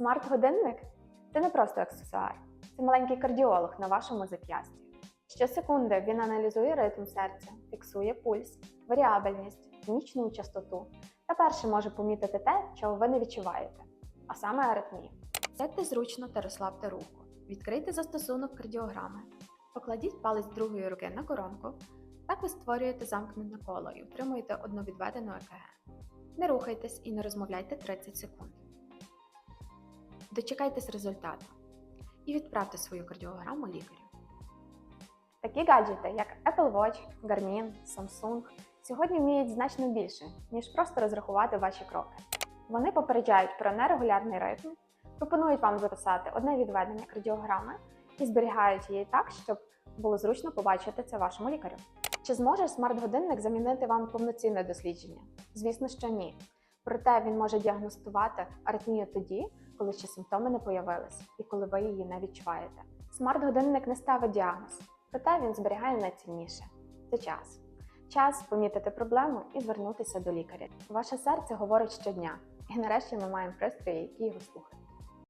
Смарт-годинник це не просто аксесуар, це маленький кардіолог на вашому зап'ясті. Щосекунди він аналізує ритм серця, фіксує пульс, варіабельність, нічну частоту та перший може помітити те, чого ви не відчуваєте, а саме аритмію. Сядьте зручно та розслабте руку. Відкрийте застосунок кардіограми. Покладіть палець другої руки на коронку. Так ви створюєте замкнене коло і отримуєте одновідведену ЕКГ. Не рухайтесь і не розмовляйте 30 секунд. Дочекайтесь результату і відправте свою кардіограму лікарю. Такі гаджети, як Apple Watch, Garmin, Samsung, сьогодні вміють значно більше, ніж просто розрахувати ваші кроки. Вони попереджають про нерегулярний ритм, пропонують вам записати одне відведення кардіограми і зберігають її так, щоб було зручно побачити це вашому лікарю. Чи зможе смарт-годинник замінити вам повноцінне дослідження? Звісно, що ні. Проте він може діагностувати аритмію тоді, коли ще симптоми не появилися і коли ви її не відчуваєте. Смарт-годинник не ставить діагноз, проте він зберігає найцінніше це час. Час помітити проблему і звернутися до лікаря. Ваше серце говорить щодня, і нарешті ми маємо пристрої, які його слухають.